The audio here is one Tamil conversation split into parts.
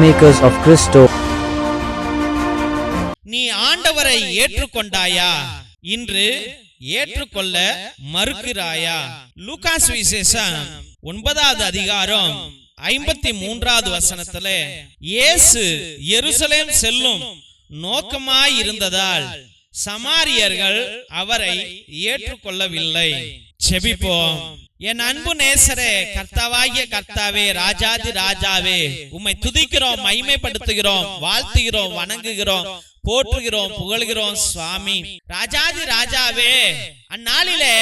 Peacemakers of Christo. நீ ஆண்டவரை ஏற்றுக்கொண்டாயா? இன்று ஏற்றுக்கொள்ள மறுக்கிறாயா? லூகாஸ் விசேஷம் ஒன்பதாவது அதிகாரம் ஐம்பத்தி மூன்றாவது வசனத்துல இயேசு எருசலேம் செல்லும் நோக்கமாய் இருந்ததால் சமாரியர்கள் அவரை ஏற்றுக்கொள்ளவில்லை. செபிப்போம். என் அன்பு நேசரே கர்த்தாவாகிய கர்த்தாவே ராஜாதி ராஜாவே உம்மை துதிக்கிறோம் மகிமைப்படுத்துகிறோம் வாழ்த்துகிறோம் வணங்குகிறோம் போற்றுகிறோம் புகழ்கிறோம் சுவாமி. ராஜாதி ராஜாவே அந்நாளிலே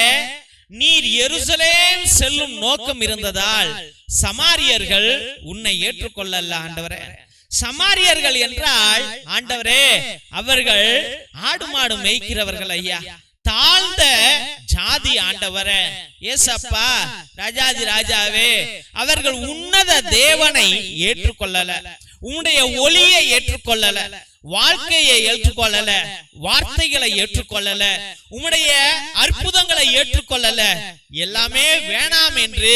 நீர் எருசலேம் செல்லும் நோக்கம் இருந்ததால் சமாரியர்கள் உன்னை ஏற்றுக்கொள்ளல ஆண்டவரே. சமாரியர்கள் என்றால் ஆண்டவரே அவர்கள் ஆடு மாடு மேய்க்கிறவர்கள் ஐயா. தாழ்ந்த ஜாதி ஆண்டவரே ஏசப்பா ராஜாதி ராஜாவே அவர்கள் உன்னத தேவனை ஏற்றுக்கொள்ளல. உன்னுடைய ஒளியை ஏற்றுக்கொள்ளல வாழ்க்கையை ஏற்றுக்கொள்ளல வார்த்தைகளை ஏற்றுக்கொள்ளல உம்முடைய அற்புதங்களை ஏற்றுக்கொள்ளல. எல்லாமே வேணாம் என்று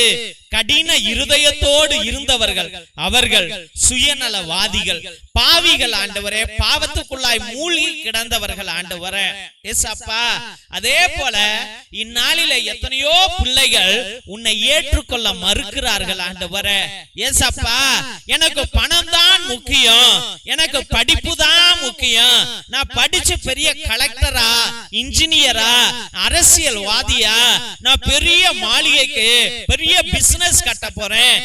கடின இருதயத்தோடு இருந்தவர்கள் அவர்கள் சுயநலவாதிகள் பாவிகள் ஆண்டவரே பாவத்துக்குள்ளாய் மூழ்கி கிடந்தவர்கள் ஆண்டவரே. அப்பா அதே போல இந்நாளில எத்தனையோ பிள்ளைகள் உன்னை ஏற்றுக்கொள்ள மறுக்கிறார்கள் ஆண்டவரே. ஏசப்பா எனக்கு பணம் தான் முக்கியம். எனக்கு படிப்பு தான் முக்கியம். நான் படிச்சு பெரிய கலெக்டரா இன்ஜினியரா அரசியல்வாதியா? நான் பெரிய மாளிகைக்கு பெரிய பிசினஸ் கட்ட போறேன்.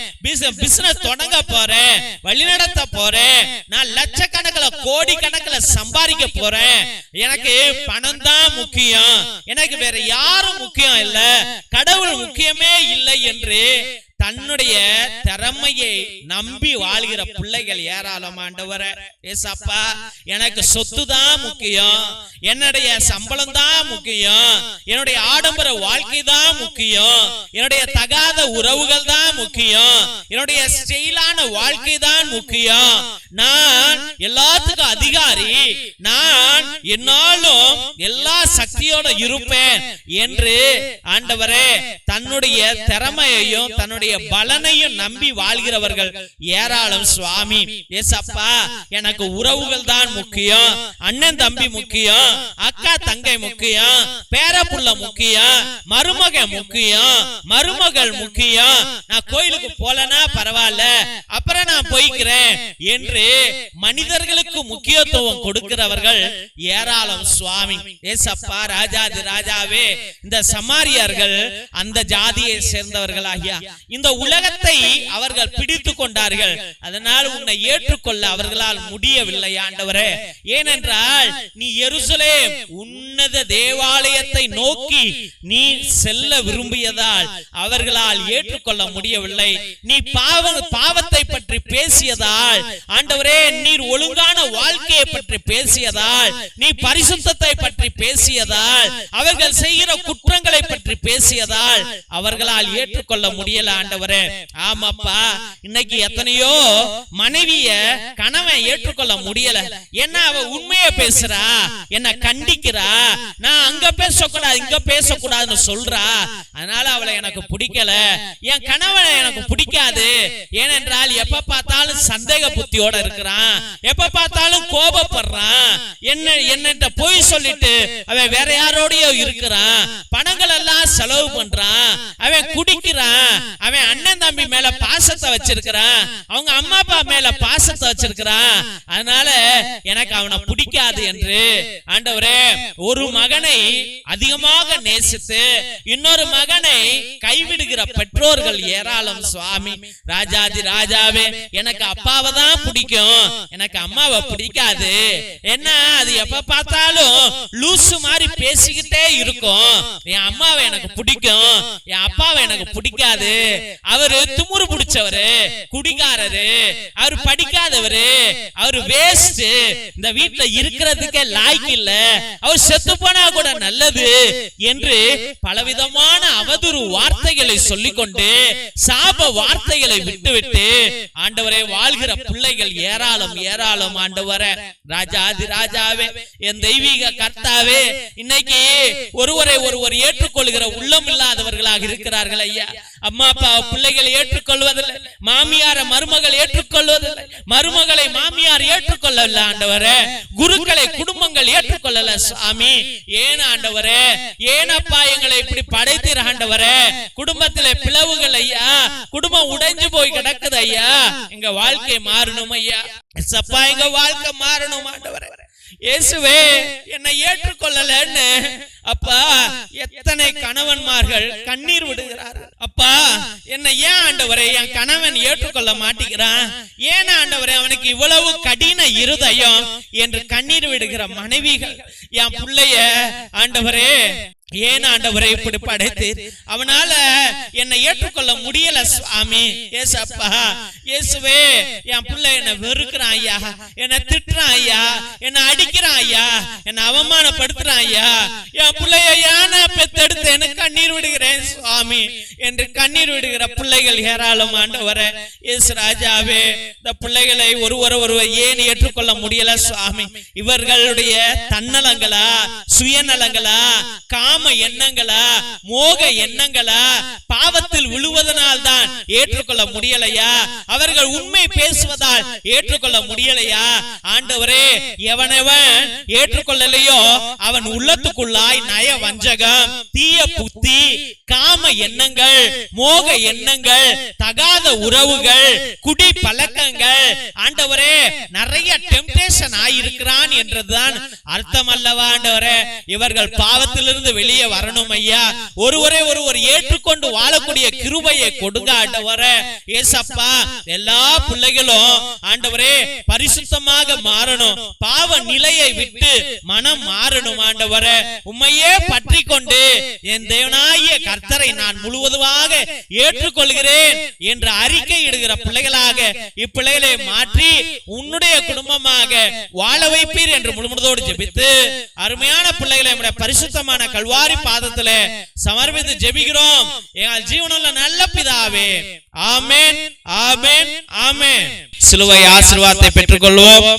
பிசினஸ் தொடங்க போறேன். வழிநடத்த போறேன். நான் லட்சக்கணக்கில் கோடி கணக்கில் சம்பாதிக்க போறேன். எனக்கு பணம் தான் முக்கியம். எனக்கு வேற யார் யாரும் முக்கியம் இல்ல கடவுள் முக்கியமே இல்லை என்று தன்னுடைய திறமையை நம்பி வாழ்கிற பிள்ளைகள் ஏராளமாண்டவர ஏசப்பா எனக்கு சொத்து தான் முக்கியம். என்னுடைய சம்பளம் தான் முக்கியம். என்னுடைய ஆடம்பர வாழ்க்கை தான் முக்கியம். என்னுடைய தகாத உறவுகள் தான் முக்கியம். என்னுடைய ஸ்டைலான வாழ்க்கை தான் முக்கியம். நான் எல்லாத்துக்கும் அதிகாரி. நான் என்னாலும் எல்லா சக்தியோட இருப்பேன். என்று ஆண்டவரே தன்னுடைய திறமையையும் தன்னுடைய பலனையும் நம்பி வாழ்கிறவர்கள் ஏராளம் சுவாமி. ஏசப்பா எனக்கு உறவுகள் தான் முக்கியம். அண்ணன் தம்பி முக்கியம். அக்கா தங்கை முக்கியம் பேரப்புள்ள முக்கியம் மருமக முக்கியம் மருமகள் முக்கியம். நான் கோயிலுக்கு போலனா பரவாயில்ல. அப்புறம் நான் போய்க்கிறேன் என்று மனிதர்களுக்கு முக்கியத்துவம் கொடுக்கிறவர்கள் ஏராளம் சுவாமி. ஏசப்பா ராஜாதி ராஜாவே இந்த சமாரியர்கள் அந்த ஜாதியை சேர்ந்தவர்களாகியா இந்த உலகத்தை அவர்கள் பிடித்து கொண்டார்கள். அதனால் உன்னை ஏற்றுக்கொள்ள அவர்களால் முடியவில்லை ஆண்டவரே. ஏனென்றால் நீ எருசலேம் உன்னத தேவாலயத்தை நோக்கி நீ செல்ல விரும்பியதால் அவர்களால் ஏற்றுக்கொள்ள முடியவில்லை. நீ பாவ பாவத்தை பற்றி பேசியதால் ஆண்டவரே நீர் ஒழுங்கான வாழ்க்கையை பற்றி பேசியதால் நீ பரிசுத்தத்தை பற்றி பேசியதால் அவர்கள் செய்கிற குற்றங்களை பற்றி பேசியதால் அவர்களால் ஏற்றுக்கொள்ள முடியல ஆண்டவரே. ஆமாப்பா. இன்னைக்கு எத்தனையோ மனைவிய கணவன் ஏற்றுக்கொள்ள முடியல. ஏன்னா அவ உண்மையை பேசுறா? என்ன கண்டிக்கிறா? நான் அங்க பேசக்கூடாது இங்க பேசக்கூடாதுன்னு சொல்றா. அதனால அவளை எனக்கு பிடிக்கல. என் கணவனை எனக்கு பிடிக்காது. ஏனென்றால் எப்ப பார்த்தாலும் சந்தேக புத்தியோட இருக்கிறான். எப்ப பார்த்தாலும் கோபப்படுறான். என்ன என்னட்ட போய் சொல்லிட்டு அவன் வேற யாரோடய இருக்கிறான். பணம் எல்லாம் செலவு பண்றான் அவன் குடிக்கிறான். அவன் அண்ணன் தம்பி மேல பாசத்தை வச்சிருக்கிறான். அவங்க அம்மா அப்பா மேல பாசத்தை வச்சிருக்கிறான். அதனால எனக்கு அவனை பிடிக்காது என்று ஆண்டவரே ஒரு மகனை அதிகமாக நேசித்து இன்னொரு மகனை கைவிடுகிற பெற்றோர்கள் ஏராளம். சுவாமி ராஜாதி ராஜாவே எனக்கு அப்பாவை தான் பிடிக்கும். எனக்கு அம்மாவை பிடிக்காது. என்ன? அது எப்ப பார்த்தாலும் லூசு மாதிரி பேசிக்கிட்டே இருக்கும். என் அம்மாவை எனக்கு பிடிக்கும். என் அப்பாவை எனக்கு பிடிக்காது. அவரு துமுறு பிடிச்சவரு குடிகாரரு அவர் படிக்காதவரு அவர் வேஸ்ட் இந்த வீட்டுல இருக்கிறதுக்கே லாய்க்கு இல்ல. அவர் செத்து போனா கூட நல்லது என்று பலவிதமான அவதூறு வார்த்தைகளை சொல்லிக்கொண்டு சாப வார்த்தைகளை விட்டுவிட்டு ஆண்டவரை வாழ்கிற பிள்ளைகள் ஏராளம் ஏராளம் ஆண்டவரே. ராஜாதி ராஜாவே என் தெய்வீக கர்த்தாவே இன்னைக்கு ஒருவரை ஒருவர் ஏற்றுக்கொள்கிற உள்ளம் இல்லாதவர்களாக இருக்கிறார்கள் ஐயா. அம்மா அப்பா பிள்ளைகள் ஏற்றுக்கொள்வதில்லை. மாமியார மருமகள் ஏற்றுக்கொள்வதில்லை. மருமகளை மாமியார் ஏற்றுக்கொள்ளல ஆண்டவரே. குருக்களை குடும்பங்கள் ஏற்றுக்கொள்ளல சாமி ஏன் ஆண்டவரே? ஏனப்பா எங்களை இப்படி படைத்தீர் ஆண்டவரே? குடும்பத்தில பிளவுகள் ஐயா. குடும்பம் உடைஞ்சு போய் கிடக்குது ஐயா. எங்க வாழ்க்கை மாறணும் ஐயா. சப்பா எங்க வாழ்க்கை மாறணும் ஆண்டவரே. இயேசுவே என்னை ஏற்றுக்கொள்ளலன்னு. அப்பா எத்தனை கணவன்மார்கள் கண்ணீர் விடுகிறார்கள். அப்பா என்னை ஏன் ஆண்டவரே என் கணவன் ஏற்றுக்கொள்ள மாட்டேங்கிறான்? ஏன் ஆண்டவரை அவனுக்கு இவ்வளவு கடின இருதயம் என்று கண்ணீர் விடுகிற மனைவிகள் என் பிள்ளைய ஆண்டவரே ஏன் ஆண்டவரை இப்படி படைத்தீர் அவனால என்னை ஏற்றுக்கொள்ள முடியல சுவாமி. ஏசப்பா இயேசுவே என் பிள்ளை என்ன வெறுக்கிறான் ஐயா. என்ன திட்டுறான் ஐயா. என்ன அடிக்கிறான் ஐயா. என்ன அவமானப்படுத்துறான் ஐயா. என் பிள்ளைய யானை எனக்கு கண்ணீர் விடுகிறேன் சுவாமி? என்று கண்ணீர் விடுகிற பிள்ளைகள் ஏராளம் ஆண்டவர. இயேசு ராஜாவே இந்த பிள்ளைகளை ஒருவர் ஒருவர் ஏன் ஏற்றுக்கொள்ள முடியல சுவாமி? இவர்களுடைய தன்னலங்களா சுயநலங்களா காம காம எண்ணங்களா? மோக எண்ணங்களா? பாவத்தில் விழுவதனால் தான் ஏற்றுக்கொள்ள முடியலையா? அவர்கள் உண்மை பேசுவதால் ஏற்றுக்கொள்ள முடியலையா? ஆண்டவரே எவனவன் ஏற்றுக்கொள்ளலையோ அவன் உள்ளத்துக்குள்ளாய் நய வஞ்சகம் தீய புத்தி காம எண்ணங்கள் மோக எண்ணங்கள் தகாத உறவுகள் குடி பழக்கங்கள். ஆண்டவரே நிறைய டெம்டேஷன் ஆயிருக்கிறான் என்றதுதான் அர்த்தம் அல்லவா ஆண்டவரே? இவர்கள் பாவத்திலிருந்து வெளியே வெளியே வரணும் ஐயா. ஒருவரை ஒருவர் ஏற்றுக்கொண்டு வாழக்கூடிய கிருபையை கொடுங்க ஆண்டவரே. ஏசப்பா எல்லா பிள்ளைகளும் ஆண்டவரே பரிசுத்தமாக மாறணும். பாவ நிலையை விட்டு மனம் மாறணும் ஆண்டவரே. உண்மையே பற்றி கொண்டு என் தேவனாகிய கர்த்தரை நான் முழுவதுமாக ஏற்றுக்கொள்கிறேன் என்று அறிக்கை இடுகிற பிள்ளைகளாக இப்பிள்ளைகளை மாற்றி உன்னுடைய குடும்பமாக வாழ வைப்பீர் என்று முழுமுழுதோடு ஜெபித்து அருமையான பிள்ளைகளை பரிசுத்தமான கல்வா கல்வாரி பாதத்துல சமர்ப்பித்து ஜெபிக்கிறோம். எங்கள் ஜீவனம்ல நல்ல பிதாவே. ஆமேன் ஆமென் ஆமேன். சிலுவை ஆசீர்வாதத்தை பெற்றுக்கொள்வோம்.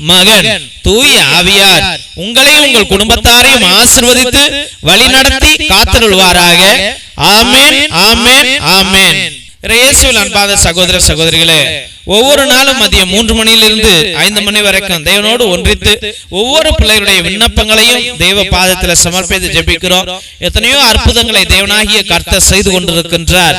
மகன் தூய ஆவியார் உங்களையும் உங்கள் குடும்பத்தாரையும் ஆசிர்வதித்து வழிநடத்தி காத்தருள்வாராக ஆமென் ஆமென் ஆமென் இயேசுவில் அன்பாத சகோதர சகோதரிகளே ஒவ்வொரு நாளும் மதியம் மூன்று மணியிலிருந்து ஐந்து மணி வரைக்கும் தேவனோடு ஒன்றித்து ஒவ்வொரு பிள்ளைகளுடைய விண்ணப்பங்களையும் தெய்வ பாதத்துல சமர்ப்பித்து ஜெபிக்கிறோம். எத்தனையோ அற்புதங்களை தேவனாகிய கர்த்தர் செய்து கொண்டிருக்கின்றார்.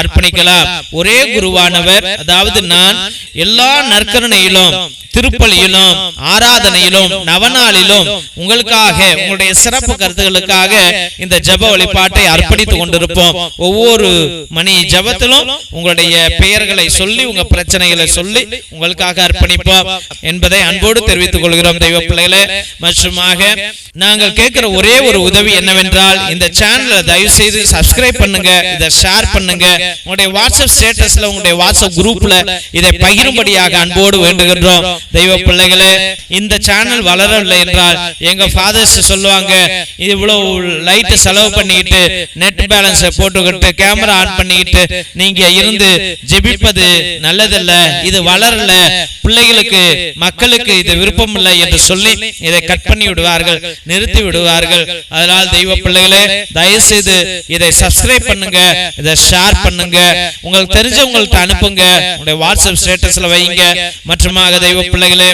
அர்ப்பணிக்கலாம். ஒரே குருவானவர் அதாவது நான் எல்லா நற்கருணையிலும் திருப்பலியிலும் ஆராதனையிலும் நவநாளிலும் உங்களுக்காக உங்களுடைய சிறப்பு கருத்துகளுக்காக இந்த ஜெப வழிபாட்டை அர்ப்பணித்துக் கொண்டிருப்போம். ஒவ்வொரு மணி ஜெபத்திலும் உங்களுடைய பெயர்களை சொல்லி உங்க பிரச்சனைகளை சொல்லி உங்களுக்காக அர்ப்பணிப்போம் என்பதை அன்போடு தெரிவித்துக் கொள்கிறோம் தெய்வ பிள்ளைகளே. மற்றுமாக நாங்கள் கேட்கிற ஒரே ஒரு உதவி என்னவென்றால் இந்த சேனலை தயவு செய்து சப்ஸ்கிரைப் பண்ணுங்க இதை ஷேர் பண்ணுங்க உங்களுடைய வாட்ஸ்அப் ஸ்டேட்டஸ்ல உங்களுடைய வாட்ஸ்அப் குரூப்ல இதை பகிரும்படியாக அன்போடு வேண்டுகின்றோம். தெய்வ பிள்ளைகளே இந்த சேனல் வளரவில்லை என்றால் எங்க ஃபாதர்ஸ் சொல்லுவாங்க இவ்வளவு லைட் செலவு பண்ணிக்கிட்டு நெட் பேலன்ஸ் போட்டுக்கிட்டு கேமரா ஆன் பண்ணிக்கிட்டு நீங்க இருந்து ஜெபிப்பது நல்லதல்ல இது வளரல. பிள்ளைகளுக்கு மக்களுக்கு இது விருப்பம் இல்லை என்று சொல்லி இதை கட் பண்ணி விடுவார்கள் நிறுத்தி விடுவார்கள். அதனால் தெய்வ பிள்ளைகளே தயவு செய்து இதை சப்ஸ்கிரைப் பண்ணுங்க இதை ஷேர் பண்ணுங்க. பண்ணுங்க. உங்களுக்கு தெரிஞ்சவங்கள்ட்ட அனுப்புங்க. உங்களுடைய வாட்ஸ்அப் ஸ்டேட்டஸ்ல வைங்க. மற்றமாக தெய்வ பிள்ளைகளே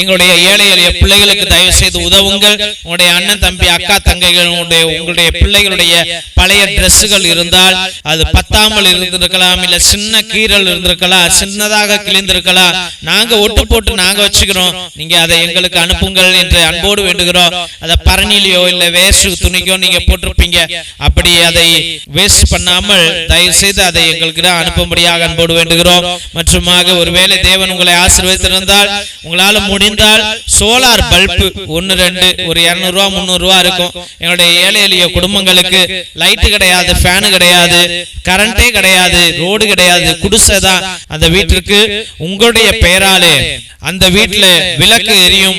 எங்களுடைய ஏழை எளிய பிள்ளைகளுக்கு தயவு செய்து உதவுங்கள். உங்களுடைய அண்ணன் தம்பி அக்கா தங்கைகள் உங்களுடைய உங்களுடைய பிள்ளைகளுடைய பழைய டிரெஸ்ஸுகள் இருந்தால் அது பத்தாமல் இருந்திருக்கலாம் இல்ல சின்ன கீரல் இருந்திருக்கலாம் சின்னதாக கிழிந்திருக்கலாம். நாங்க ஒட்டு போட்டு நாங்க வச்சுக்கிறோம். நீங்க அதை எங்களுக்கு அனுப்புங்கள் என்று அன்போடு வேண்டுகிறோம். அதை பரணிலையோ இல்ல வேஸ்ட் துணிக்கோ நீங்க போட்டிருப்பீங்க. அப்படி அதை வேஸ்ட் பண்ணாமல் தயவு செய்து அதை எங்களுக்கு அனுப்பும்படியாக அன்போடு வேண்டுகிறோம். மற்றுமாக ஒருவேளை தேவன் உங்களை ஆசீர்வதித்திருந்தால் உங்களால் முடிந்தால் சோலார் பல்பு ஒன்று ரெண்டு ஒரு இரநூறுவா முந்நூறுரூவா இருக்கும். எங்களுடைய ஏழை எளிய குடும்பங்களுக்கு லைட்டு கிடையாது ஃபேனு கிடையாது கரண்டே கிடையாது ரோடு கிடையாது குடிசை தான். அந்த வீட்டிற்கு உங்களுடைய பெயராலே அந்த வீட்டில் விளக்கு எரியும்.